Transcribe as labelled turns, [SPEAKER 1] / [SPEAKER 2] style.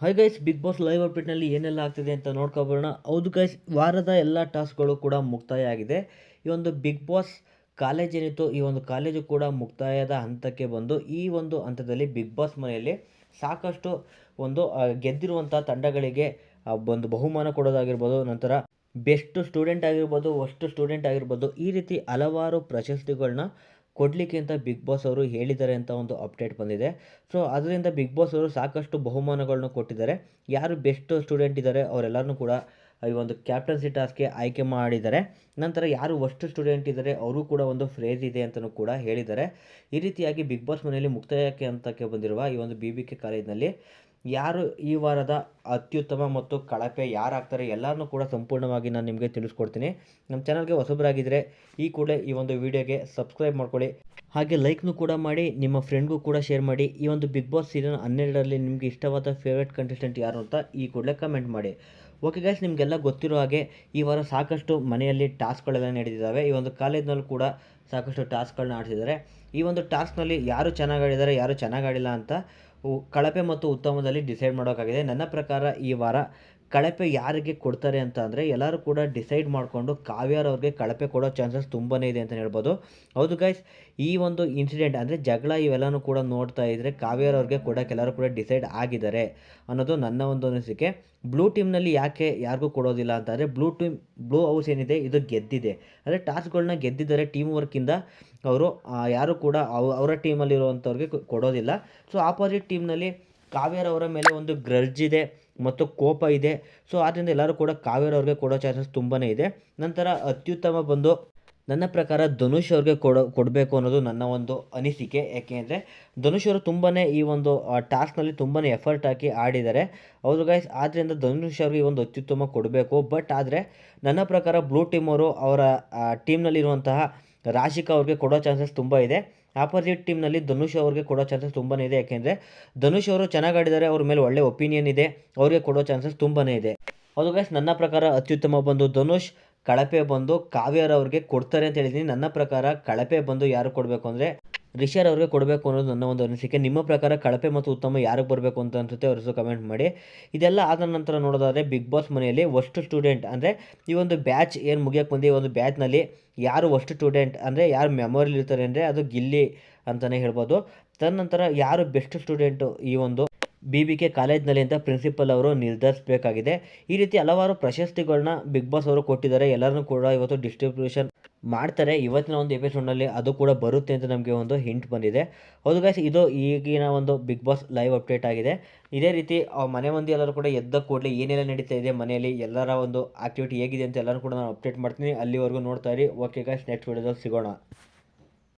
[SPEAKER 1] Hi guys big boss live ಅಪ್ಡೇಟ್ನಲ್ಲಿ ಏನೆಲ್ಲ ಆಗ್ತಿದೆ ಅಂತ ನೋಡ್ಕೊಬರೋಣ ಹೌದು ಗೈಸ್ ವಾರದ ಎಲ್ಲ ಟಾಸ್ಕ್ಗಳು ಕೂಡ ಮುಕ್ತಾಯ ಆಗಿದೆ. ಈ ಒಂದು ಬಿಗ್ ಬಾಸ್ ಕಾಲೇಜ್ ಏನಿತ್ತು, ಈ ಒಂದು ಕಾಲೇಜು ಕೂಡ ಮುಕ್ತಾಯದ ಹಂತಕ್ಕೆ ಬಂದು, ಈ ಒಂದು ಹಂತದಲ್ಲಿ ಬಿಗ್ ಬಾಸ್ ಮನೆಯಲ್ಲಿ ಸಾಕಷ್ಟು ಒಂದು ಗೆದ್ದಿರುವಂಥ ತಂಡಗಳಿಗೆ ಒಂದು ಬಹುಮಾನ ಕೊಡೋದಾಗಿರ್ಬೋದು, ನಂತರ ಬೆಸ್ಟ್ ಸ್ಟೂಡೆಂಟ್ ಆಗಿರ್ಬೋದು ವರ್ಸ್ಟ್ ಸ್ಟೂಡೆಂಟ್ ಆಗಿರ್ಬೋದು, ಈ ರೀತಿ ಹಲವಾರು ಪ್ರಶಸ್ತಿಗಳನ್ನ ಕೊಡಲಿಕ್ಕೆ ಅಂತ ಬಿಗ್ ಬಾಸ್ ಅವರು ಹೇಳಿದ್ದಾರೆ ಅಂತ ಒಂದು ಅಪ್ಡೇಟ್ ಬಂದಿದೆ. ಸೊ ಅದರಿಂದ ಬಿಗ್ ಬಾಸ್ ಅವರು ಸಾಕಷ್ಟು ಬಹುಮಾನಗಳನ್ನು ಕೊಟ್ಟಿದ್ದಾರೆ. ಯಾರು ಬೆಸ್ಟ್ ಸ್ಟೂಡೆಂಟ್ ಇದ್ದಾರೆ ಅವರೆಲ್ಲರನ್ನೂ ಕೂಡ ಈ ಒಂದು ಕ್ಯಾಪ್ಟನ್ಸಿ ಟಾಸ್ಕ್ಗೆ ಆಯ್ಕೆ ಮಾಡಿದ್ದಾರೆ. ನಂತರ ಯಾರು ವರ್ಸ್ಟ್ ಸ್ಟೂಡೆಂಟ್ ಇದ್ದಾರೆ ಅವರು ಕೂಡ ಒಂದು ಫ್ರೇಜ್ ಇದೆ ಅಂತಲೂ ಕೂಡ ಹೇಳಿದ್ದಾರೆ. ಈ ರೀತಿಯಾಗಿ ಬಿಗ್ ಬಾಸ್ ಮನೆಯಲ್ಲಿ ಮುಕ್ತಾಯಕ್ಕೆ ಅಂತಕ್ಕೆ ಬಂದಿರುವ ಈ ಒಂದು ಬಿ ಬಿ ಕೆ ಕಾಲೇಜಿನಲ್ಲಿ ಯಾರು ಈ ವಾರದ ಅತ್ಯುತ್ತಮ ಮತ್ತು ಕಳಪೆ ಯಾರಾಗ್ತಾರೆ ಎಲ್ಲರನ್ನೂ ಕೂಡ ಸಂಪೂರ್ಣವಾಗಿ ನಾನು ನಿಮಗೆ ತಿಳಿಸ್ಕೊಡ್ತೀನಿ. ನಮ್ಮ ಚಾನಲ್ಗೆ ಹೊಸಬರಾಗಿದ್ದರೆ ಈ ಕೂಡಲೇ ಈ ಒಂದು ವಿಡಿಯೋಗೆ ಸಬ್ಸ್ಕ್ರೈಬ್ ಮಾಡ್ಕೊಳ್ಳಿ. ಹಾಗೆ ಲೈಕ್ನೂ ಕೂಡ ಮಾಡಿ, ನಿಮ್ಮ ಫ್ರೆಂಡ್ಗೂ ಕೂಡ ಶೇರ್ ಮಾಡಿ. ಈ ಒಂದು ಬಿಗ್ ಬಾಸ್ ಸೀಸನ್ ಹನ್ನೆರಡರಲ್ಲಿ ನಿಮಗೆ ಇಷ್ಟವಾದ ಫೇವ್ರೆಟ್ ಕಂಟೆಸ್ಟೆಂಟ್ ಯಾರು ಅಂತ ಈ ಕೂಡಲೇ ಕಮೆಂಟ್ ಮಾಡಿ. ಓಕೆ ಗೈಸ್ ನಿಮಗೆಲ್ಲ ಗೊತ್ತಿರೋ ಹಾಗೆ ಈ ವಾರ ಸಾಕಷ್ಟು ಮನೆಯಲ್ಲಿ ಟಾಸ್ಕ್ಗಳೆಲ್ಲ ನಡೆದಿದ್ದಾವೆ. ಈ ಒಂದು ಕಾಲೇಜ್ನಲ್ಲೂ ಕೂಡ ಸಾಕಷ್ಟು ಟಾಸ್ಕ್ಗಳನ್ನ ಆಡ್ತಿದ್ದಾರೆ ಈ ಒಂದು ಟಾಸ್ಕ್ನಲ್ಲಿ ಯಾರು ಚೆನ್ನಾಗಿ ಆಡಿದ್ದಾರೆ ಯಾರು ಚೆನ್ನಾಗಿ ಆಡಿಲ್ಲ ಅಂತ ಕಳಪೆ ಮತ್ತು ಉತ್ತಮದಲ್ಲಿ ಡಿಸೈಡ್ ಮಾಡೋಕ್ಕಾಗಿದೆ. ನನ್ನ ಪ್ರಕಾರ ಈ ವಾರ ಕಳಪೆ ಯಾರಿಗೆ ಕೊಡ್ತಾರೆ ಅಂತ ಅಂದರೆ ಎಲ್ಲರೂ ಕೂಡ ಡಿಸೈಡ್ ಮಾಡಿಕೊಂಡು ಕಾವ್ಯಾರವ್ರಿಗೆ ಕಳಪೆ ಕೊಡೋ ಚಾನ್ಸಸ್ ತುಂಬಾ ಇದೆ ಅಂತ ಹೇಳ್ಬೋದು. ಹೌದು ಗೈಸ್ ಈ ಒಂದು ಇನ್ಸಿಡೆಂಟ್ ಅಂದರೆ ಜಗಳ ಇವೆಲ್ಲನೂ ಕೂಡ ನೋಡ್ತಾ ಇದ್ದರೆ ಕಾವ್ಯಾರವ್ರಿಗೆ ಕೊಡೋಕೆ ಎಲ್ಲರೂ ಕೂಡ ಡಿಸೈಡ್ ಆಗಿದ್ದಾರೆ ಅನ್ನೋದು ನನ್ನ ಒಂದು ಅನಿಸಿಕೆ. ಬ್ಲೂ ಟೀಮ್ನಲ್ಲಿ ಯಾಕೆ ಯಾರಿಗೂ ಕೊಡೋದಿಲ್ಲ ಅಂತಂದರೆ ಬ್ಲೂ ಟೀಮ್ ಬ್ಲೂ ಹೌಸ್ ಏನಿದೆ, ಇದು ಗೆದ್ದಿದೆ. ಅಂದರೆ ಟಾಸ್ಕ್ಗಳನ್ನ ಗೆದ್ದಿದ್ದಾರೆ ಟೀಮ್ ವರ್ಕಿಂದ ಅವರು ಯಾರು ಕೂಡ ಅವ, ಅವರ ಟೀಮಲ್ಲಿರುವಂಥವ್ರಿಗೆ ಕೊಡೋದಿಲ್ಲ. ಸೊ ಆಪೋಸಿಟ್ ಟೀಮ್ನಲ್ಲಿ ಕಾವ್ಯಾರವರ ಮೇಲೆ ಒಂದು ಗ್ರಜ್ ಇದೆ. ಮತ್ತು ಕೋಪ ಇದೆ. ಸೊ ಆದ್ದರಿಂದ ಎಲ್ಲರೂ ಕೂಡ ಕಾವೇರಿ ಅವ್ರಿಗೆ ಕೊಡೋ ಚಾನ್ಸಸ್ ತುಂಬಾ ಇದೆ. ನಂತರ ಅತ್ಯುತ್ತಮ ಬಂದು ನನ್ನ ಪ್ರಕಾರ ಧನುಷ್ ಅವ್ರಿಗೆ ಕೊಡೋ, ಕೊಡಬೇಕು ಅನ್ನೋದು ನನ್ನ ಒಂದು ಅನಿಸಿಕೆ. ಯಾಕೆಂದರೆ ಧನುಷ್ ಅವರು ತುಂಬಾ ಈ ಒಂದು ಟಾಸ್ಕ್ನಲ್ಲಿ ತುಂಬಾ ಎಫರ್ಟ್ ಹಾಕಿ ಆಡಿದ್ದಾರೆ. ಹೌದು ಗೈಸ್ ಆದ್ದರಿಂದ ಧನುಷ್ ಅವ್ರಿಗೆ ಒಂದು ಅತ್ಯುತ್ತಮ ಕೊಡಬೇಕು. ಬಟ್ ಆದರೆ ನನ್ನ ಪ್ರಕಾರ ಬ್ಲೂ ಟೀಮ್ ಅವರು ಅವರ ಟೀಮ್ನಲ್ಲಿರುವಂತಹ ರಾಶಿಕಾ ಅವ್ರಿಗೆ ಕೊಡೋ ಚಾನ್ಸಸ್ ತುಂಬ ಇದೆ. ಆಪೋಸಿಟ್ ಟೀಮ್ನಲ್ಲಿ ಧನುಷ್ ಅವ್ರಿಗೆ ಕೊಡೋ ಚಾನ್ಸಸ್ ತುಂಬಾ ಇದೆ. ಯಾಕೆಂದರೆ ಧನುಷ್ ಅವರು ಚೆನ್ನಾಗಿ ಆಡಿದ್ದಾರೆ ಅವ್ರ ಮೇಲೆ ಒಳ್ಳೆ ಒಪಿನಿಯನ್ ಇದೆ, ಅವ್ರಿಗೆ ಕೊಡೋ ಚಾನ್ಸಸ್ ತುಂಬಾ ಇದೆ. ಅದು ಗೈಸ್ ನನ್ನ ಪ್ರಕಾರ ಅತ್ಯುತ್ತಮ ಬಂದು ಧನುಷ್, ಕಳಪೆ ಬಂದು ಕಾವ್ಯರವ್ರಿಗೆ ಕೊಡ್ತಾರೆ ಅಂತ ಹೇಳಿದ್ದೀನಿ ನನ್ನ ಪ್ರಕಾರ ಕಳಪೆ ಬಂದು ಯಾರು ಕೊಡಬೇಕು ಅಂದರೆ ರಿಷರ್ ಅವ್ರಿಗೆ ಕೊಡಬೇಕು ಅನ್ನೋದು ನನ್ನ ಒಂದು ಅನಿಸಿಕೆ. ನಿಮ್ಮ ಪ್ರಕಾರ ಕಳಪೆ ಮತ್ತು ಉತ್ತಮ ಯಾರಿಗೆ ಬರಬೇಕು ಅಂತ ಅನಿಸುತ್ತೆ ಅವ್ರ ಕಮೆಂಟ್ ಮಾಡಿ. ಇದೆಲ್ಲ ಆದ ನಂತರ ನೋಡೋದಾದರೆ ಬಿಗ್ ಬಾಸ್ ಮನೆಯಲ್ಲಿ ಒಷ್ಟು ಸ್ಟೂಡೆಂಟ್ ಅಂದರೆ ಈ ಒಂದು ಬ್ಯಾಚ್ ಏನು ಮುಗಿಯೋಕ್ಕೆ ಬಂದು ಈ ಒಂದು ಬ್ಯಾಚ್ನಲ್ಲಿ ಯಾರು ಒಷ್ಟು ಸ್ಟೂಡೆಂಟ್ ಅಂದರೆ ಯಾರು ಮೆಮೊರಿಲಿ ಇರ್ತಾರೆ ಅಂದರೆ ಅದು ಗಿಲ್ಲಿ ಅಂತಲೇ ಹೇಳ್ಬೋದು. ತದನಂತರ ಯಾರು ಬೆಸ್ಟ್ ಸ್ಟೂಡೆಂಟು ಈ ಒಂದು ಬಿ ಬಿ ಕೆ ಕಾಲೇಜ್ನಲ್ಲಿ ಅಂತ ಪ್ರಿನ್ಸಿಪಲ್ ಅವರು ನಿರ್ಧರಿಸಬೇಕಾಗಿದೆ. ಈ ರೀತಿ ಹಲವಾರು ಪ್ರಶಸ್ತಿಗಳನ್ನ ಬಿಗ್ ಬಾಸ್ ಅವರು ಕೊಟ್ಟಿದ್ದಾರೆ. ಎಲ್ಲರನ್ನೂ ಕೂಡ ಇವತ್ತು ಡಿಸ್ಟ್ರಿಬ್ಯೂಷನ್ ಮಾಡ್ತಾರೆ. ಇವತ್ತಿನ ಒಂದು ಎಪಿಸೋಡ್ನಲ್ಲಿ ಅದು ಕೂಡ ಬರುತ್ತೆ ಅಂತ ನಮಗೆ ಒಂದು ಹಿಂಟ್ ಬಂದಿದೆ. ಹೌದು ಗೈಸ್ ಇದು ಈಗಿನ ಒಂದು ಬಿಗ್ ಬಾಸ್ ಲೈವ್ ಅಪ್ಡೇಟ್ ಆಗಿದೆ. ಇದೇ ರೀತಿ ಮನೆ ಮಂದಿ ಎಲ್ಲರೂ ಕೂಡ ಎದ್ದ ಕೂಡಲೇ ಏನೆಲ್ಲ ನಡೀತಾ ಇದೆ ಮನೆಯಲ್ಲಿ, ಎಲ್ಲರ ಒಂದು ಆಕ್ಟಿವಿಟಿ ಹೇಗಿದೆ ಅಂತ ಎಲ್ಲರೂ ಕೂಡ ನಾನು ಅಪ್ಡೇಟ್ ಮಾಡ್ತೀನಿ. ಅಲ್ಲಿವರೆಗೂ ನೋಡ್ತಾ ಇರಿ. ಓಕೆ ಗೈಸ್ ನೆಕ್ಸ್ಟ್ ವಿಡಿಯೋದಲ್ಲಿ ಸಿಗೋಣ.